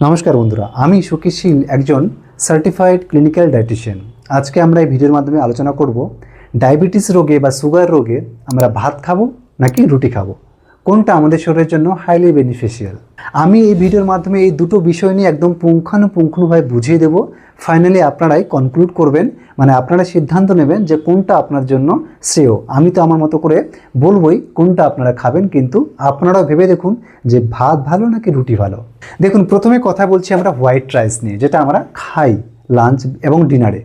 নমস্কার বন্ধুরা, আমি সুখীশীল, একজন সার্টিফাইড ক্লিনিক্যাল ডায়েটিশিয়ান আজকে আমরা এই ভিডিওর মাধ্যমে আলোচনা করব ডায়াবেটিস রোগে বা সুগার রোগে আমরা ভাত খাব নাকি রুটি খাব। কোনটা আমাদের শরীরের জন্য হাইলি বেনিফিশিয়াল আমি এই ভিডিওর মাধ্যমে এই দুটো বিষয় নিয়ে একদম পুঙ্খানুপুঙ্খানুভাবে বুঝিয়ে দেব। ফাইনালি আপনারাই কনক্লুড করবেন। মানে আপনারা সিদ্ধান্ত নেবেন যে কোনটা আপনার জন্য শ্রেয়। আমি তো আমার মতো করে বলবই কোনটা আপনারা খাবেন, কিন্তু আপনারাও ভেবে দেখুন যে ভাত ভালো নাকি রুটি ভালো? দেখুন, প্রথমে কথা বলছি আমরা হোয়াইট রাইস নিয়ে, যেটা আমরা খাই লাঞ্চ এবং ডিনারে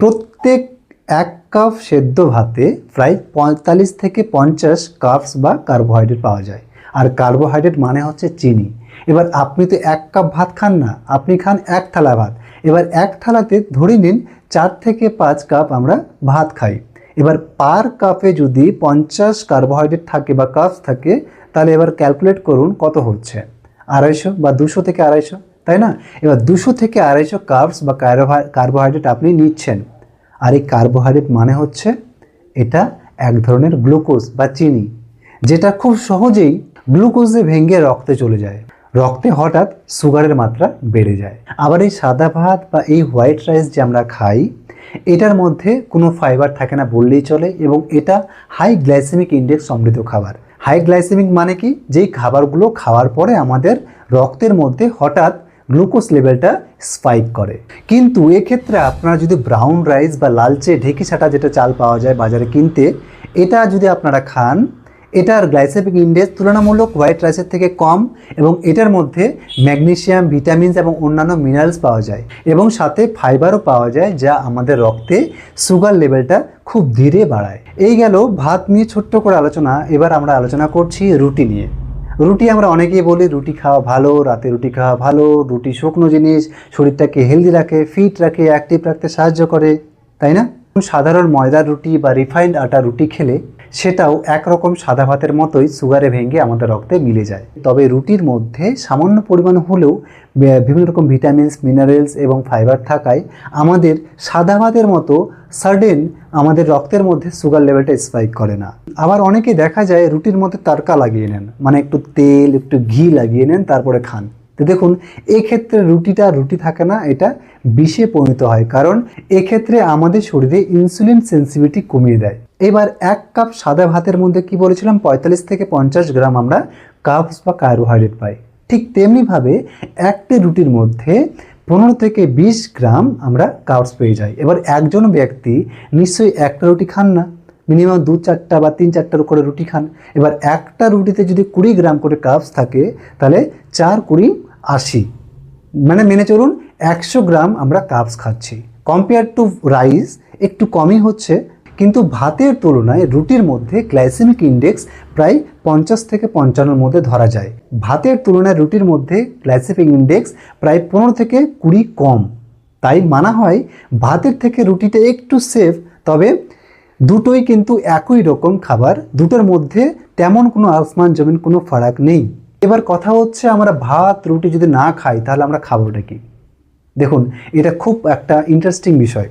প্রত্যেক এক কাপ সেদ্ধ ভাতে প্রায় পঁয়তাল্লিশ থেকে পঞ্চাশ কাপস বা কার্বোহাইড্রেট পাওয়া যায়। আর কার্বোহাইড্রেট মানে হচ্ছে চিনি। এবার আপনি তো এক কাপ ভাত খান না, আপনি খান এক থালা ভাত। এবার এক থালাতে ধরে নিন চার থেকে পাঁচ কাপ আমরা ভাত খাই। এবার পার কাপে যদি পঞ্চাশ কার্বোহাইড্রেট থাকে বা কাপস থাকে, তাহলে এবার ক্যালকুলেট করুন কত হচ্ছে। আড়াইশো বা দুশো থেকে আড়াইশো, তাই না? এবার দুশো থেকে আড়াইশো কার্বস বা কার্বোহাইড্রেট আপনি নিচ্ছেন। আর এই কার্বোহাইড্রেট মানে হচ্ছে এটা এক ধরনের গ্লুকোজ বা চিনি, যেটা খুব সহজেই গ্লুকোজে ভেঙে রক্তে চলে যায়। রক্তে হঠাৎ সুগারের মাত্রা বেড়ে যায়। আবার এই সাদা ভাত বা এই হোয়াইট রাইস যে আমরা খাই, এটার মধ্যে কোনো ফাইবার থাকে না বললেই চলে এবং এটা হাই গ্লাইসেমিক ইন্ডেক্স সমৃদ্ধ খাবার। হাই গ্লাইসেমিক মানে কি? যেই খাবারগুলো খাওয়ার পরে আমাদের রক্তের মধ্যে হঠাৎ গ্লুকোজ লেভেলটা স্পাইক করে। কিন্তু এক্ষেত্রে আপনারা যদি ব্রাউন রাইস বা লালচে ঢেকি ছাটা যেটা চাল পাওয়া যায় বাজারে কিনতে, এটা যদি আপনারা খান, এটার গ্লাইসেমিক ইন্ডেক্স তুলনামূলক হোয়াইট রাইসের থেকে কম এবং এটার মধ্যে ম্যাগনেসিয়াম ভিটামিনস এবং অন্যান্য মিনারেলস পাওয়া যায় এবং সাথে ফাইবারও পাওয়া যায় যা আমাদের রক্তে সুগার লেভেলটা খুব ধীরে বাড়ায়। এই গেল ভাত নিয়ে ছোট্ট করে আলোচনা, এবার আমরা আলোচনা করছি রুটি নিয়ে। রুটি আমরা অনেকেই বলি, রুটি খাওয়া ভালো, রাতে রুটি খাওয়া ভালো, রুটি শুকনো জিনিস, শরীরটাকে হেলদি রাখে ফিট রাখে অ্যাক্টিভ রাখতে সাহায্য করে, তাই না? সাধারণ ময়দার রুটি বা রিফাইন্ড আটা রুটি খেলে সেটাও একরকম সাদা ভাতের মতোই সুগারে ভেঙে আমাদের রক্তে মিলে যায়। তবে রুটির মধ্যে সামান্য পরিমাণ হলেও বিভিন্ন রকম ভিটামিনস মিনারেলস এবং ফাইবার থাকায় আমাদের সাদা ভাতের মতো সার্ডেন আমাদের রক্তের মধ্যে সুগার লেভেলটা স্পাইক করে না। আবার অনেকে দেখা যায় রুটির মধ্যে তারকা লাগিয়ে নেন মানে একটু তেল, একটু ঘি লাগিয়ে নেন, তারপরে খান। তো দেখুন, এক্ষেত্রে রুটিটা রুটি থাকে না, এটা বিষে পরিণত হয়। কারণ এক্ষেত্রে আমাদের শরীরে ইনসুলিন সেন্সিভিটি কমিয়ে দেয়। এবার এক কাপ সাদা ভাতের মধ্যে কি বলেছিলাম? পঁয়তাল্লিশ থেকে পঞ্চাশ গ্রাম আমরা কাপস বা কার্বোহাইড্রেট পাই। ঠিক তেমনিভাবে একটি রুটির মধ্যে পনেরো থেকে বিশ গ্রাম আমরা কার্বস পেয়ে যাই। এবার একজন ব্যক্তি নিশ্চয়ই একটা রুটি খান না। মিনিমাম দু চারটা বা তিন চারটার করে রুটি খান। এবার একটা রুটিতে যদি কুড়ি গ্রাম করে কার্বস থাকে, তাহলে চার, কুড়ি, আশি। মানে মেনে চলুন একশো গ্রাম আমরা কার্বস খাচ্ছি। কম্পেয়ার টু রাইস একটু কমই হচ্ছে, কিন্তু ভাতের তুলনায় রুটির মধ্যে গ্লাইসেমিক ইন্ডেক্স প্রায় পঞ্চাশ থেকে পঞ্চান্নর মধ্যে ধরা যায়। ভাতের তুলনায় রুটির মধ্যে গ্লাইসেমিক ইন্ডেক্স প্রায় পনেরো থেকে কুড়ি কম। তাই মানা হয় ভাতের থেকে রুটিটা একটু সেফ তবে দুটোই কিন্তু একই রকম খাবার, দুটোর মধ্যে তেমন কোনো আসমান জমিন কোনো ফারাক নেই। এবার কথা হচ্ছে আমরা ভাত, রুটি যদি না খাই, তাহলে আমরা খাবোটা কি? দেখুন, এটা খুব একটা ইন্টারেস্টিং বিষয়।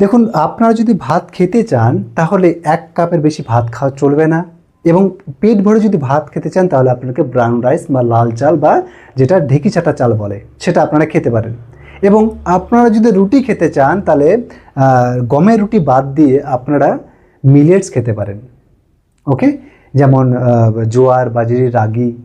দেখুন, আপনারা যদি ভাত খেতে চান, তাহলে এক কাপের বেশি ভাত খাওয়া চলবে না এবং পেট ভরে যদি ভাত খেতে চান, তাহলে আপনাকে ব্রাউন রাইস বা লাল চাল বা যেটা ঢেকি চাটা চাল বলে, সেটা আপনারা খেতে পারেন। এবং আপনারা যদি রুটি খেতে চান, তাহলে গমের রুটি বাদ দিয়ে আপনারা মিলেটস খেতে পারেন। ওকে? যেমন জোয়ার বাজরি রাগি,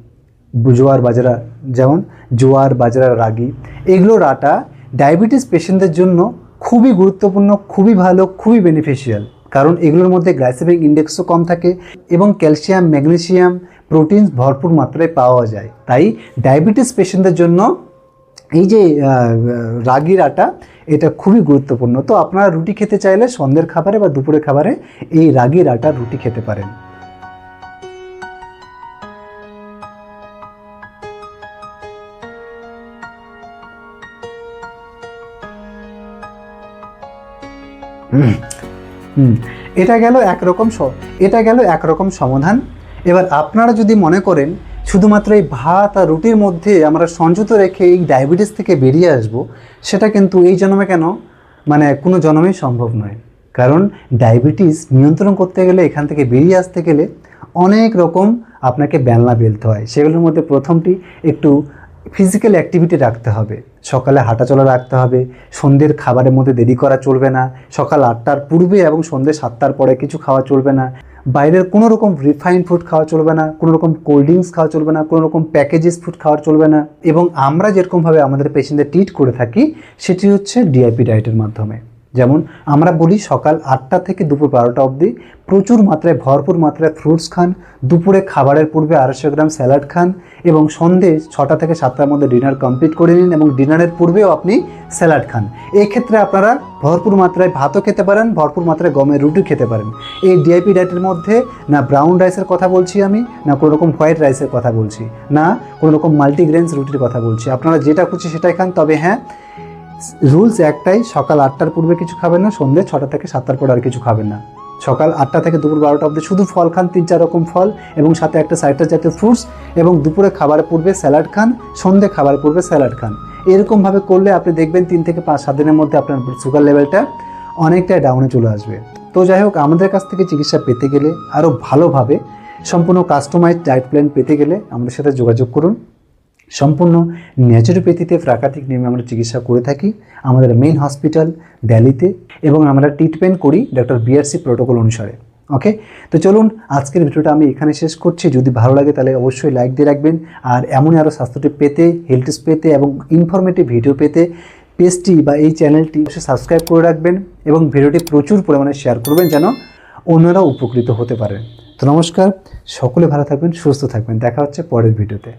জোয়ার, বাজরা, যেমন জোয়ার, বাজরা, রাগি, এগুলোর আটা ডায়াবেটিস পেশেন্টদের জন্য খুবই গুরুত্বপূর্ণ, খুবই ভালো, খুবই বেনিফিশিয়াল কারণ এগুলোর মধ্যে গ্লাইসেমিক ইন্ডেক্সও কম থাকে এবং ক্যালসিয়াম, ম্যাগনেসিয়াম, প্রোটিনস ভরপুর মাত্রায় পাওয়া যায়। তাই ডায়াবেটিস পেশেন্টদের জন্য এই যে রাগির আটা, এটা খুবই গুরুত্বপূর্ণ। তো আপনারা রুটি খেতে চাইলে সন্ধ্যের খাবারে বা দুপুরের খাবারে এই রাগির আটা রুটি খেতে পারেন। এটা গেল একরকম এটা গেল একরকম সমাধান। এবার আপনারা যদি মনে করেন শুধুমাত্র এই ভাত আর রুটির মধ্যে আমরা সংযত রেখে এই ডায়াবেটিস থেকে বেরিয়ে আসব, সেটা কিন্তু এই জন্মে কেন? মানে কোনো জন্মেই সম্ভব নয়। কারণ ডায়াবেটিস নিয়ন্ত্রণ করতে গেলে, এখান থেকে বেরিয়ে আসতে গেলে অনেক রকম আপনাকে বেলনা বেলতে হয়। সেগুলোর মধ্যে প্রথমটি একটু ফিজিক্যাল অ্যাক্টিভিটি রাখতে হবে। সকালে হাঁটাচলা রাখতে হবে, সন্ধ্যের খাবারের মধ্যে দেরি করা চলবে না, সকাল আটটার পূর্বে এবং সন্ধ্যে সাতটার পরে কিছু খাওয়া চলবে না। বাইরের কোনো রকম রিফাইন ফুড খাওয়া চলবে না, কোনো রকম কোল্ড ড্রিঙ্কস খাওয়া চলবে না, কোনো রকম প্যাকেজেস ফুড খাওয়া চলবে না। এবং আমরা যেরকমভাবে আমাদের পেশেন্টদের ট্রিট করে থাকি, সেটি হচ্ছে ডিআইপি ডায়েটের মাধ্যমে। যেমন আমরা বলি সকাল আটটা থেকে দুপুর বারোটা অবধি প্রচুর মাত্রায়, ভরপুর মাত্রায় ফ্রুটস খান। দুপুরে খাবারের পূর্বে আড়াইশো গ্রাম স্যালাড খান এবং সন্ধে ছটা থেকে সাতটার মধ্যে ডিনার কমপ্লিট করে নিন এবং ডিনারের পূর্বেও আপনি স্যালাড খান। এই ক্ষেত্রে আপনারা ভরপুর মাত্রায় ভাতও খেতে পারেন, ভরপুর মাত্রায় গমের রুটি খেতে পারেন। এই ডিআইপি ডায়েটের মধ্যে না ব্রাউন রাইসের কথা বলছি আমি, না কোনো রকম হোয়াইট রাইসের কথা বলছি, না কোনো রকম মাল্টিগ্রেনস রুটির কথা বলছি। আপনারা যেটা খুশি সেটাই খান, তবে হ্যাঁ রুলস একটাই, সকাল আটটার পূর্বে কিছু খাবেন না, সন্ধ্যে ছটা থেকে সাতটার পর আর কিছু খাবেন না। সকাল আটটা থেকে দুপুর বারোটা অবধি শুধু ফল খান, তিন চার রকম ফল, এবং সাথে একটা সাইট্রাস জাতীয় ফ্রুটস এবং দুপুরে খাবারের পূর্বে স্যালাড খান, সন্ধ্যে খাবারের পূর্বে স্যালাড খান। এরকমভাবে করলে আপনি দেখবেন তিন থেকে পাঁচ, সাত দিনের মধ্যে আপনার সুগার লেভেলটা অনেকটাই ডাউনে চলে আসবে। তো যাই হোক, আমাদের কাছ থেকে চিকিৎসা পেতে গেলে আরও ভালোভাবে সম্পূর্ণ কাস্টমাইজ ডায়েট প্ল্যান পেতে গেলে আমাদের সাথে যোগাযোগ করুন। সম্পূর্ণ ন্যাচুরোপ্যাথিতে প্রাকৃতিক নিয়মে আমরা চিকিৎসা করে থাকি। আমাদের মেইন হসপিটাল দিল্লিতে এবং আমরা ট্রিটমেন্ট করি ডক্টর বিআরসি প্রোটোকল অনুসারে। ওকে তো চলুন, আজকের ভিডিওটা আমি এখানে শেষ করছি। যদি ভালো লাগে তাহলে অবশ্যই লাইক দিয়ে রাখবেন। আর এমনই আরও স্বাস্থ্যটি পেতে হেলথ পেতে এবং ইনফরমেটিভ ভিডিও পেতে পেজটি বা এই চ্যানেলটি অবশ্যই সাবস্ক্রাইব করে রাখবেন এবং ভিডিওটি প্রচুর পরিমাণে শেয়ার করবেন যেন অন্যরাও উপকৃত হতে পারে। তো নমস্কার, সকলে ভালো থাকবেন, সুস্থ থাকবেন। দেখা হচ্ছে পরের ভিডিওতে।